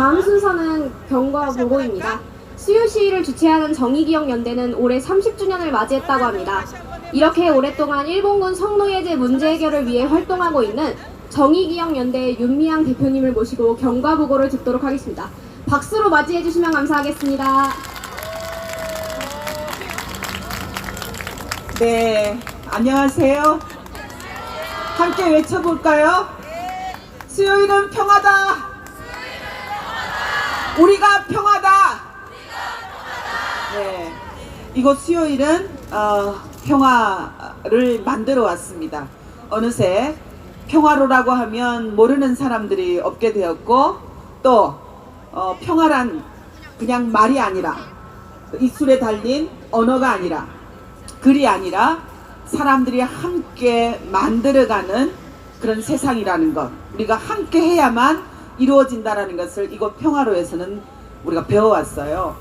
다음 순서는 경과 보고입니다. 수요 시위를 주최하는 정의기억연대는 올해 30주년을 맞이했다고 합니다. 이렇게 오랫동안 일본군 성노예제 문제 해결을 위해 활동하고 있는 정의기억연대 윤미향 대표님을 모시고 경과 보고를 듣도록 하겠습니다. 박수로 맞이해 주시면 감사하겠습니다. 네, 안녕하세요. 함께 외쳐볼까요? 수요일은 평화다. 우리가 평화다. 네, 이곳 수요일은 어, 평화를 만들어 왔습니다. 어느새 평화로라고 하면 모르는 사람들이 없게 되었고 또 어, 평화란 그냥 말이 아니라 입술에 달린 언어가 아니라 글이 아니라 사람들이 함께 만들어가는 그런 세상이라는 것 우리가 함께 해야만 이루어진다라는 것을 이곳 평화로에서는 우리가 배워왔어요.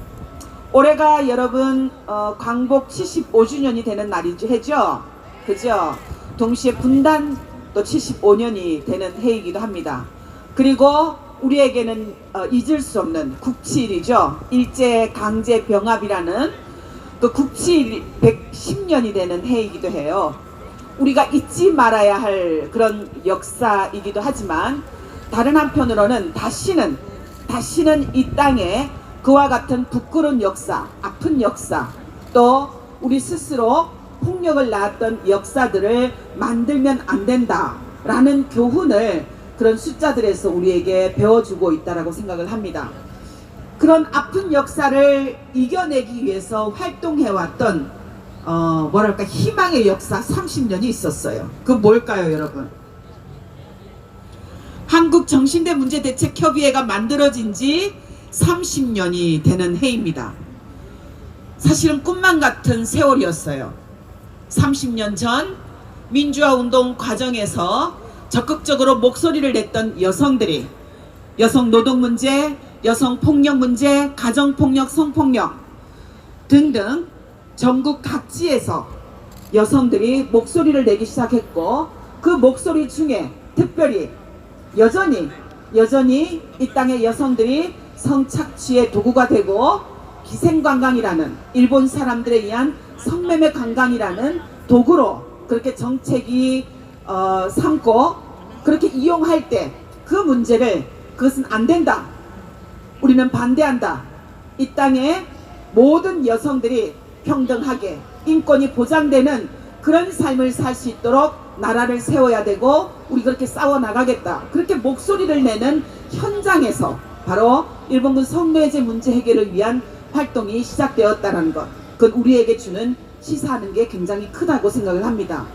올해가 여러분 어, 광복 75주년이 되는 날이죠, 해죠? 그죠? 동시에 분단 또 75년이 되는 해이기도 합니다. 그리고 우리에게는 어, 잊을 수 없는 국치일이죠. 일제 강제 병합이라는 그 국치일 110년이 되는 해이기도 해요. 우리가 잊지 말아야 할 그런 역사이기도 하지만 다른 한편으로는 다시는 다시는 이 땅에 그와 같은 부끄러운 역사, 아픈 역사, 또 우리 스스로 폭력을 낳았던 역사들을 만들면 안 된다라는 교훈을 그런 숫자들에서 우리에게 배워주고 있다라고 생각을 합니다. 그런 아픈 역사를 이겨내기 위해서 활동해왔던 어 뭐랄까 희망의 역사 30년이 있었어요. 그 뭘까요, 여러분? 한국 정신대 문제 대책 협의회가 만들어진 지 30년이 되는 해입니다. 사실은 꿈만 같은 세월이었어요. 30년 전 민주화 운동 과정에서 적극적으로 목소리를 냈던 여성들이 여성 노동 문제, 여성 폭력 문제, 가정 폭력, 성폭력 등등 전국 각지에서 여성들이 목소리를 내기 시작했고 그 목소리 중에 특별히 여전히 여전히 이 땅의 여성들이 성착취의 도구가 되고 기생관광이라는 일본 사람들에 의한 성매매 관광이라는 도구로 그렇게 정책이 어, 삼고 그렇게 이용할 때 그 문제를 그것은 안 된다. 우리는 반대한다. 이 땅에 모든 여성들이 평등하게 인권이 보장되는 그런 삶을 살 수 있도록 나라를 세워야 되고 우리 그렇게 싸워 나가겠다. 그렇게 목소리를 내는 현장에서 바로 일본군 성노예제 문제 해결을 위한 활동이 시작되었다는 것. 그건 우리에게 주는 시사하는 게 굉장히 크다고 생각을 합니다.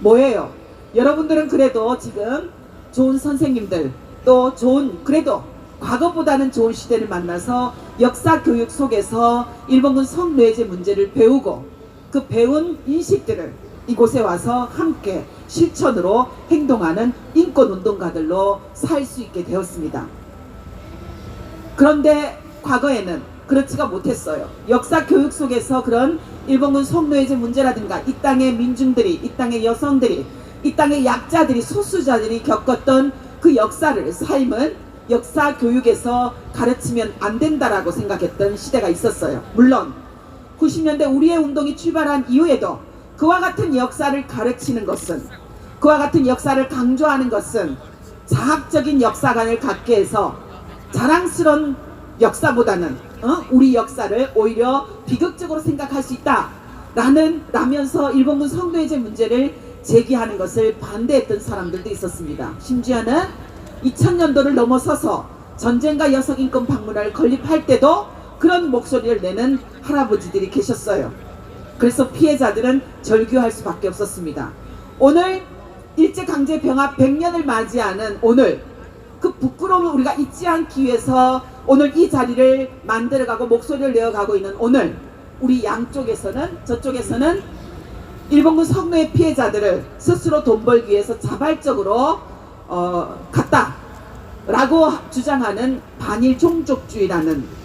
뭐예요? 여러분들은 그래도 지금 좋은 선생님들 또 좋은 그래도 과거보다는 좋은 시대를 만나서 역사 교육 속에서 일본군 성노예제 문제를 배우고 그 배운 인식들을 이곳에 와서 함께 실천으로 행동하는 인권 운동가들로 살 수 있게 되었습니다. 그런데 과거에는 그렇지가 못했어요. 역사 교육 속에서 그런 일본군 성노예제 문제라든가 이 땅의 민중들이, 이 땅의 여성들이, 이 땅의 약자들이, 소수자들이 겪었던 그 역사를, 삶은 역사 교육에서 가르치면 안 된다라고 생각했던 시대가 있었어요. 물론 90년대 우리의 운동이 출발한 이후에도 그와 같은 역사를 가르치는 것은 그와 같은 역사를 강조하는 것은 자학적인 역사관을 갖게 해서 자랑스러운 역사보다는 어? 우리 역사를 오히려 비극적으로 생각할 수 있다 라는 라면서 일본군 성노예제 문제를 제기하는 것을 반대했던 사람들도 있었습니다. 심지어는 2000년도를 넘어서서 전쟁과 여성 인권 박물관을 건립할 때도 그런 목소리를 내는 할아버지들이 계셨어요. 그래서 피해자들은 절규할 수밖에 없었습니다. 오늘 일제강제 병합 100년을 맞이하는 오늘 그 부끄러움을 우리가 잊지 않기 위해서 오늘 이 자리를 만들어가고 목소리를 내어가고 있는 오늘 우리 양쪽에서는 저쪽에서는 일본군 성노예 피해자들을 스스로 돈 벌기 위해서 자발적으로 어, 갔다라고 주장하는 반일 종족주의라는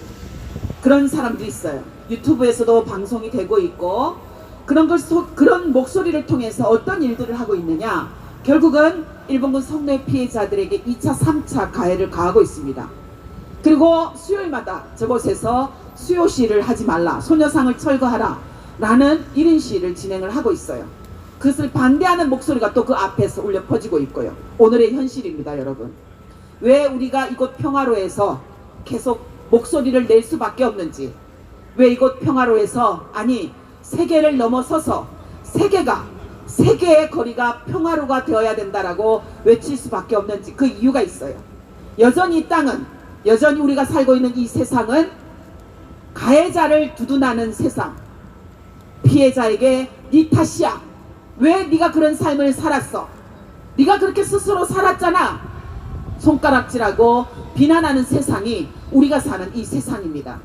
그런 사람들이 있어요. 유튜브에서도 방송이 되고 있고 그런 걸 소, 그런 목소리를 통해서 어떤 일들을 하고 있느냐 결국은 일본군 성노예 피해자들에게 2차, 3차 가해를 가하고 있습니다. 그리고 수요일마다 저곳에서 수요 시를 하지 말라, 소녀상을 철거하라 라는 1인 시를 진행을 하고 있어요. 그것을 반대하는 목소리가 또 그 앞에서 울려 퍼지고 있고요. 오늘의 현실입니다, 여러분. 왜 우리가 이곳 평화로에서 계속 목소리를 낼 수밖에 없는지, 왜 이곳 평화로에서 아니 세계를 넘어서서 세계가 세계의 거리가 평화로가 되어야 된다라고 외칠 수밖에 없는지 그 이유가 있어요. 여전히 이 땅은 여전히 우리가 살고 있는 이 세상은 가해자를 두둔하는 세상. 피해자에게 네 탓이야. 왜 네가 그런 삶을 살았어? 네가 그렇게 스스로 살았잖아. 손가락질하고 비난하는 세상이 우리가 사는 이 세상입니다.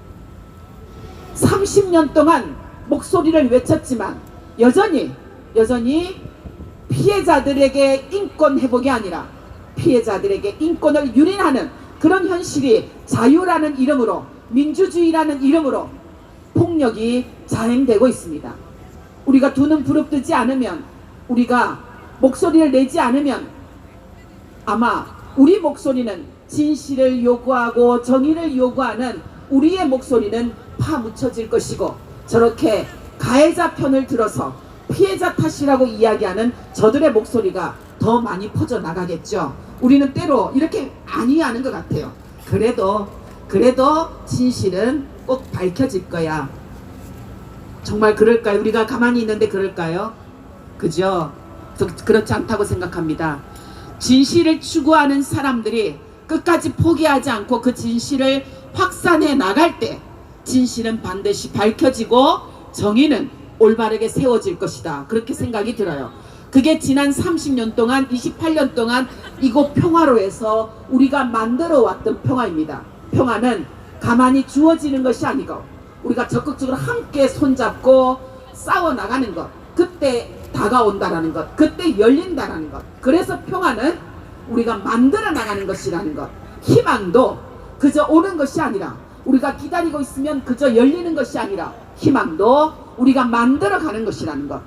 30년 동안 목소리를 외쳤지만 여전히 여전히 피해자들에게 인권 회복이 아니라 피해자들에게 인권을 유린하는 그런 현실이 자유라는 이름으로 민주주의라는 이름으로 폭력이 자행되고 있습니다. 우리가 두 눈 부릅뜨지 않으면 우리가 목소리를 내지 않으면 아마 우리 목소리는 진실을 요구하고 정의를 요구하는 우리의 목소리는 파묻혀질 것이고 저렇게 가해자 편을 들어서 피해자 탓이라고 이야기하는 저들의 목소리가 더 많이 퍼져 나가겠죠. 우리는 때로 이렇게 아니하는 것 같아요. 그래도 그래도 진실은 꼭 밝혀질 거야. 정말 그럴까요? 우리가 가만히 있는데 그럴까요? 그죠? 저- 그렇지 않다고 생각합니다. 진실을 추구하는 사람들이 끝까지 포기하지 않고 그 진실을 확산해 나갈 때 진실은 반드시 밝혀지고 정의는 올바르게 세워질 것이다. 그렇게 생각이 들어요. 그게 지난 30년 동안, 28년 동안 이곳 평화로에서 우리가 만들어 왔던 평화입니다. 평화는 가만히 주어지는 것이 아니고 우리가 적극적으로 함께 손잡고 싸워 나가는 것. 그때 다가온다라는 것. 그때 열린다라는 것. 그래서 평화는 우리가 만들어 나가는 것이라는 것. 희망도 그저 오는 것이 아니라 우리가 기다리고 있으면 그저 열리는 것이 아니라 희망도 우리가 만들어 가는 것이라는 것.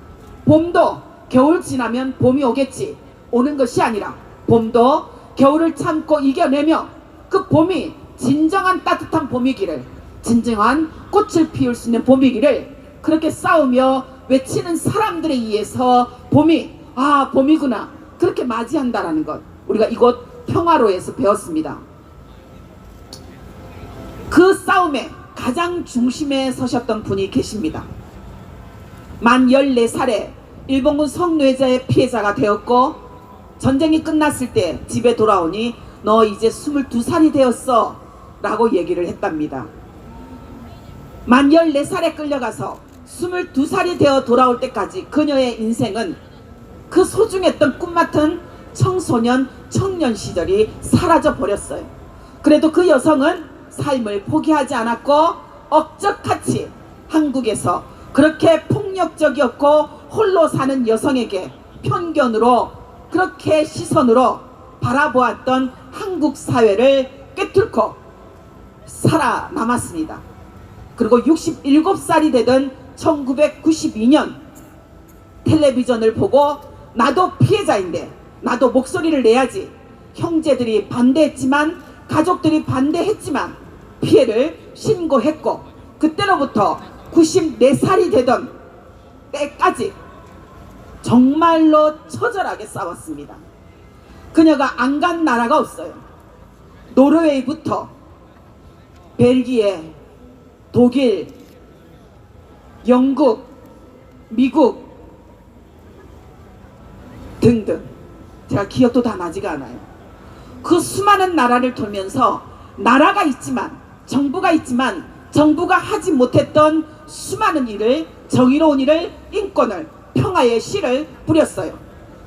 봄도 겨울 지나면 봄이 오겠지. 오는 것이 아니라 봄도 겨울을 참고 이겨내며 그 봄이 진정한 따뜻한 봄이기를 진정한 꽃을 피울 수 있는 봄이기를 그렇게 싸우며 외치는 사람들에 의해서 봄이 아 봄이구나 그렇게 맞이한다라는 것 우리가 이곳 평화로에서 배웠습니다. 그 싸움에 가장 중심에 서셨던 분이 계십니다. 만 14살에 일본군 성노예자의 피해자가 되었고 전쟁이 끝났을 때 집에 돌아오니 너 이제 22살이 되었어 라고 얘기를 했답니다. 만 14살에 끌려가서 22살이 되어 돌아올 때까지 그녀의 인생은 그 소중했던 꿈 같은 청소년, 청년 시절이 사라져 버렸어요. 그래도 그 여성은 삶을 포기하지 않았고 억적같이 한국에서 그렇게 폭력적이었고 홀로 사는 여성에게 편견으로 그렇게 시선으로 바라보았던 한국 사회를 꿰뚫고 살아남았습니다. 그리고 67살이 되던 1992년 텔레비전을 보고 나도 피해자인데 나도 목소리를 내야지 형제들이 반대했지만 가족들이 반대했지만 피해를 신고했고 그때로부터 94살이 되던 때까지 정말로 처절하게 싸웠습니다. 그녀가 안 간 나라가 없어요. 노르웨이부터 벨기에, 독일, 영국, 미국 등등 제가 기억도 다 나지가 않아요. 그 수많은 나라를 돌면서 나라가 있지만 정부가 있지만 정부가 하지 못했던 수많은 일을 정의로운 일을 인권을 평화의 씨를 뿌렸어요.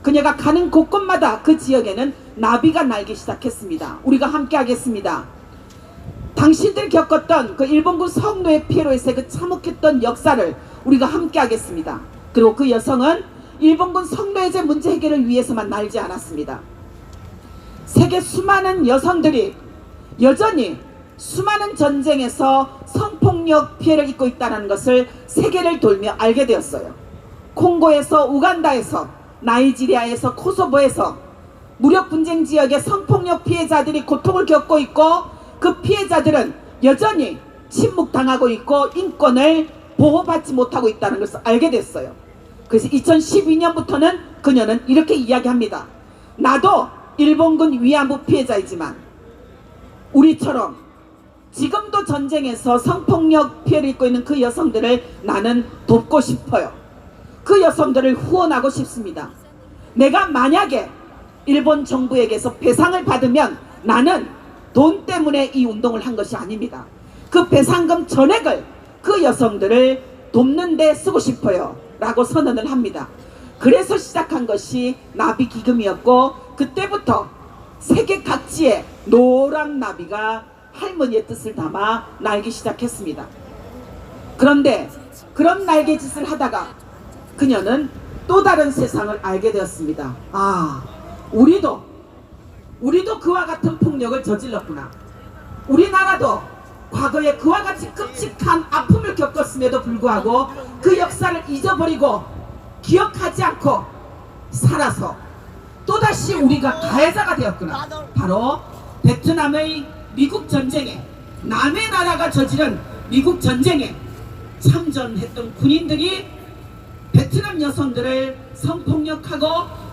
그녀가 가는 곳곳마다 그 지역에는 나비가 날기 시작했습니다. 우리가 함께 하겠습니다. 당신들 겪었던 그 일본군 성노예 피해로에서 그 참혹했던 역사를 우리가 함께 하겠습니다. 그리고 그 여성은 일본군 성노예제 문제 해결을 위해서만 날지 않았습니다. 세계 수많은 여성들이 여전히 수많은 전쟁에서 성폭력 피해를 입고 있다는 것을 세계를 돌며 알게 되었어요. 콩고에서 우간다에서 나이지리아에서 코소보에서 무력 분쟁 지역의 성폭력 피해자들이 고통을 겪고 있고 그 피해자들은 여전히 침묵당하고 있고 인권을 보호받지 못하고 있다는 것을 알게 됐어요. 그래서 2012년부터는 그녀는 이렇게 이야기합니다. 나도 일본군 위안부 피해자이지만 우리처럼 지금도 전쟁에서 성폭력 피해를 입고 있는 그 여성들을 나는 돕고 싶어요. 그 여성들을 후원하고 싶습니다. 내가 만약에 일본 정부에게서 배상을 받으면 나는 돈 때문에 이 운동을 한 것이 아닙니다. 그 배상금 전액을 그 여성들을 돕는 데 쓰고 싶어요. 라고 선언을 합니다. 그래서 시작한 것이 나비 기금이었고 그때부터 세계 각지에 노란 나비가 할머니의 뜻을 담아 날기 시작했습니다. 그런데 그런 날개짓을 하다가 그녀는 또 다른 세상을 알게 되었습니다. 아, 우리도 우리도 그와 같은 폭력을 저질렀구나. 우리나라도 과거에 그와 같이 끔찍한 아픔을 겪었음에도 불구하고 그 역사를 잊어버리고 기억하지 않고 살아서 또다시 우리가 가해자가 되었구나. 바로 베트남의 미국 전쟁에 남의 나라가 저지른 미국 전쟁에 참전했던 군인들이 베트남 여성들을 성폭력하고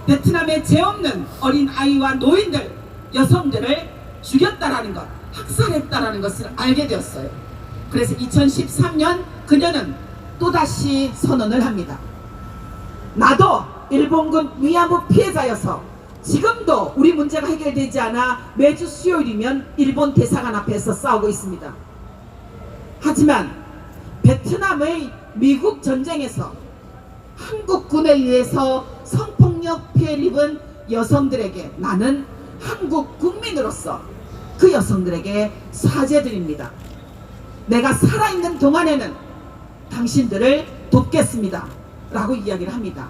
베트남에 죄 없는 어린 아이와 노인들, 여성들을 죽였다라는 것, 학살했다라는 것을 알게 되었어요. 그래서 2013년 그녀는 또다시 선언을 합니다. 나도 일본군 위안부 피해자여서 지금도 우리 문제가 해결되지 않아 매주 수요일이면 일본 대사관 앞에서 싸우고 있습니다. 하지만 베트남의 미국 전쟁에서 한국군에 의해서 성폭 력 피해를 입은 여성들에게 나는 한국 국민으로서 그 여성들에게 사죄드립니다. 내가 살아있는 동안에는 당신들을 돕겠습니다. 라고 이야기를 합니다.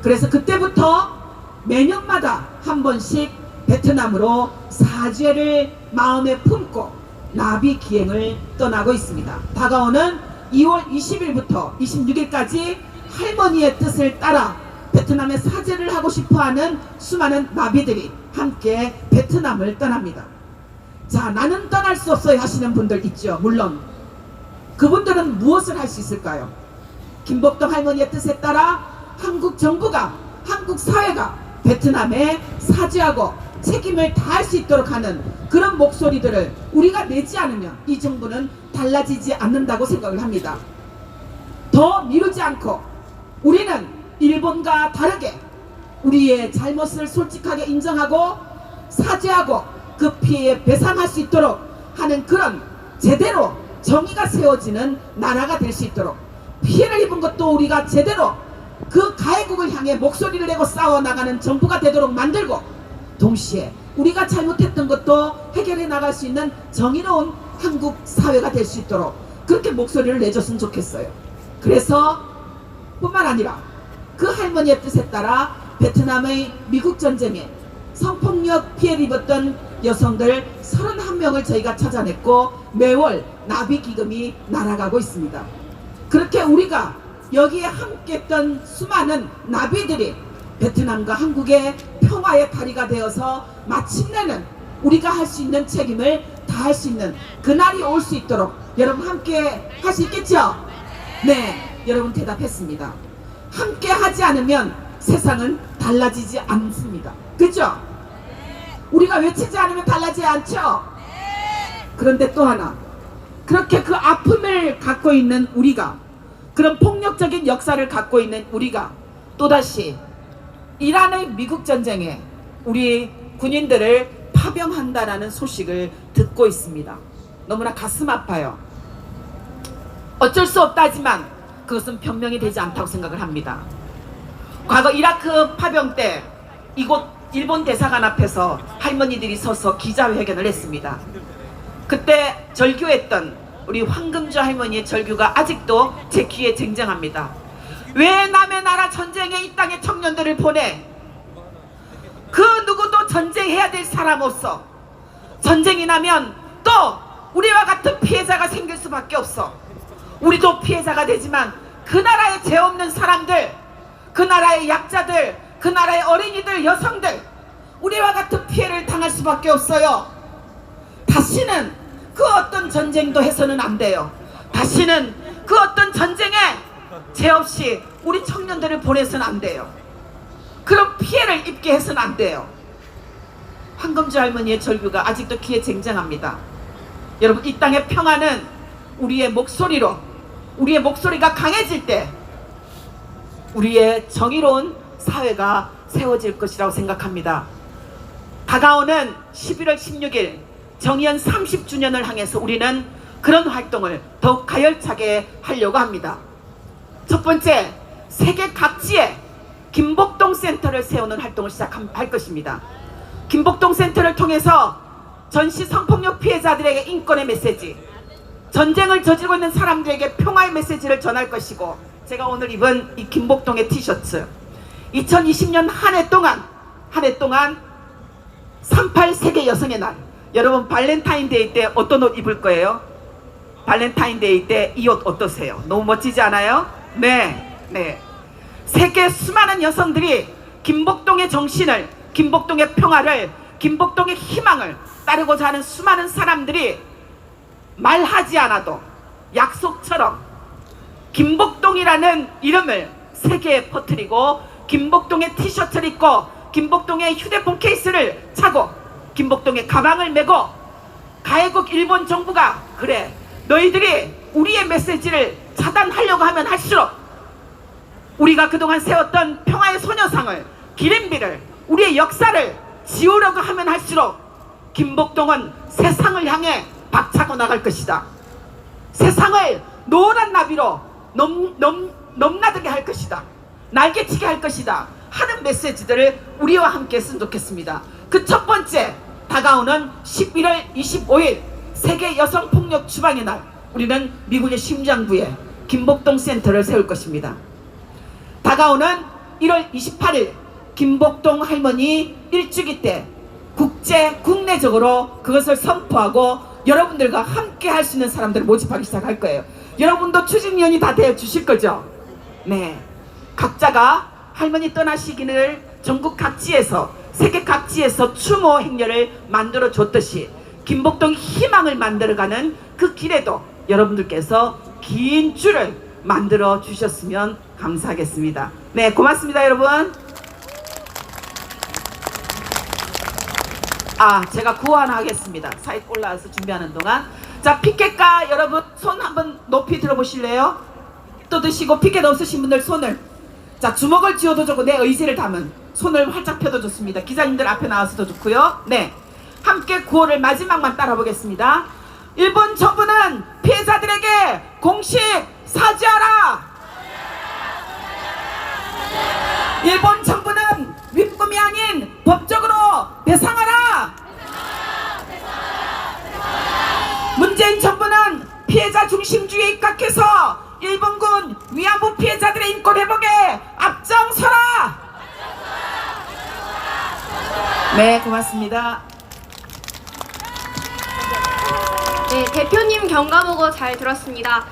그래서 그때부터 매년마다 한 번씩 베트남으로 사죄를 마음에 품고 나비 기행을 떠나고 있습니다. 다가오는 2월 20일부터 26일까지 할머니의 뜻을 따라 베트남에 사죄를 하고 싶어하는 수많은 나비들이 함께 베트남을 떠납니다. 자, 나는 떠날 수 없어요 하시는 분들 있죠. 물론 그분들은 무엇을 할 수 있을까요? 김복동 할머니의 뜻에 따라 한국 정부가 한국 사회가 베트남에 사죄하고 책임을 다할 수 있도록 하는 그런 목소리들을 우리가 내지 않으면 이 정부는 달라지지 않는다고 생각을 합니다. 더 미루지 않고 우리는 일본과 다르게 우리의 잘못을 솔직하게 인정하고 사죄하고 그 피해에 배상할 수 있도록 하는 그런 제대로 정의가 세워지는 나라가 될 수 있도록 피해를 입은 것도 우리가 제대로 그 가해국을 향해 목소리를 내고 싸워 나가는 정부가 되도록 만들고 동시에 우리가 잘못했던 것도 해결해 나갈 수 있는 정의로운 한국 사회가 될 수 있도록 그렇게 목소리를 내줬으면 좋겠어요. 그래서 뿐만 아니라 그 할머니의 뜻에 따라 베트남의 미국 전쟁에 성폭력 피해를 입었던 여성들 31명을 저희가 찾아냈고 매월 나비 기금이 날아가고 있습니다. 그렇게 우리가 여기에 함께했던 수많은 나비들이 베트남과 한국의 평화의 다리가 되어서 마침내는 우리가 할 수 있는 책임을 다할 수 있는 그날이 올 수 있도록 여러분 함께 할 수 있겠죠? 네, 여러분 대답했습니다. 함께 하지 않으면 세상은 달라지지 않습니다. 그죠? 우리가 외치지 않으면 달라지지 않죠? 그런데 또 하나, 그렇게 그 아픔을 갖고 있는 우리가, 그런 폭력적인 역사를 갖고 있는 우리가 또다시 이란의 미국 전쟁에 우리 군인들을 파병한다라는 소식을 듣고 있습니다. 너무나 가슴 아파요. 어쩔 수 없다지만 그것은 변명이 되지 않다고 생각을 합니다. 과거 이라크 파병 때 이곳 일본 대사관 앞에서 할머니들이 서서 기자회견을 했습니다. 그때 절규했던 우리 황금주 할머니의 절규가 아직도 제 귀에 쟁쟁합니다. 왜 남의 나라 전쟁에 이 땅의 청년들을 보내? 그 누구도 전쟁해야 될 사람 없어. 전쟁이 나면 또 우리와 같은 피해자가 생길 수밖에 없어. 우리도 피해자가 되지만 그 나라에 죄 없는 사람들, 그 나라의 약자들, 그 나라의 어린이들, 여성들, 우리와 같은 피해를 당할 수밖에 없어요. 다시는 그 어떤 전쟁도 해서는 안 돼요. 다시는 그 어떤 전쟁에 죄 없이 우리 청년들을 보내서는 안 돼요. 그런 피해를 입게 해서는 안 돼요. 황금주 할머니의 절규가 아직도 귀에 쟁쟁합니다. 여러분 이 땅의 평화는 우리의 목소리로 우리의 목소리가 강해질 때 우리의 정의로운 사회가 세워질 것이라고 생각합니다. 다가오는 11월 16일 정의연 30주년을 향해서 우리는 그런 활동을 더욱 가열차게 하려고 합니다. 첫 번째, 세계 각지에 김복동 센터를 세우는 활동을 시작할 것입니다. 김복동 센터를 통해서 전시 성폭력 피해자들에게 인권의 메시지, 전쟁을 저지르고 있는 사람들에게 평화의 메시지를 전할 것이고, 제가 오늘 입은 이 김복동의 티셔츠, 2020년 한 해 동안, 한 해 동안 38 세계 여성의 날. 여러분 발렌타인데이 때 어떤 옷 입을 거예요? 발렌타인데이 때 이 옷 어떠세요? 너무 멋지지 않아요? 네, 네. 세계 수많은 여성들이 김복동의 정신을, 김복동의 평화를, 김복동의 희망을 따르고자 하는 수많은 사람들이 말하지 않아도 약속처럼 김복동이라는 이름을 세계에 퍼뜨리고 김복동의 티셔츠를 입고 김복동의 휴대폰 케이스를 차고 김복동의 가방을 메고 가해국 일본 정부가 그래 너희들이 우리의 메시지를 차단하려고 하면 할수록 우리가 그동안 세웠던 평화의 소녀상을 기린비를 우리의 역사를 지우려고 하면 할수록 김복동은 세상을 향해 박차고 나갈 것이다. 세상을 노란 나비로 넘, 넘, 넘나들게 할 것이다. 날개치게 할 것이다. 하는 메시지들을 우리와 함께 했으면 좋겠습니다. 그 첫 번째 다가오는 11월 25일 세계 여성 폭력 추방의 날 우리는 미국의 심장부에 김복동 센터를 세울 것입니다. 다가오는 1월 28일 김복동 할머니 일주기 때 국제 국내적으로 그것을 선포하고 여러분들과 함께 할 수 있는 사람들을 모집하기 시작할 거예요. 여러분도 추진위원이 다 되어 주실 거죠? 네. 각자가 할머니 떠나시기를 전국 각지에서 세계 각지에서 추모 행렬을 만들어 줬듯이 김복동 희망을 만들어가는 그 길에도 여러분들께서 긴 줄을 만들어 주셨으면 감사하겠습니다. 네, 고맙습니다, 여러분. 아, 제가 구호 하나 하겠습니다. 사이트 올라와서 준비하는 동안. 자, 피켓가 여러분 손 한번 높이 들어보실래요? 또 드시고 피켓 없으신 분들 손을. 자, 주먹을 쥐어도 좋고 내 의지를 담은 손을 활짝 펴도 좋습니다. 기자님들 앞에 나와서도 좋고요. 네. 함께 구호를 마지막만 따라 보겠습니다. 일본 정부는 피해자들에게 공식 사죄하라! 일본 정부는 윗꿈이 아닌 법적으로 배상하라! 문재인 정부는 피해자 중심주의에 입각해서 일본군 위안부 피해자들의 인권 회복에 앞장서라! 네, 고맙습니다. 네, 대표님 경과 보고 잘 들었습니다.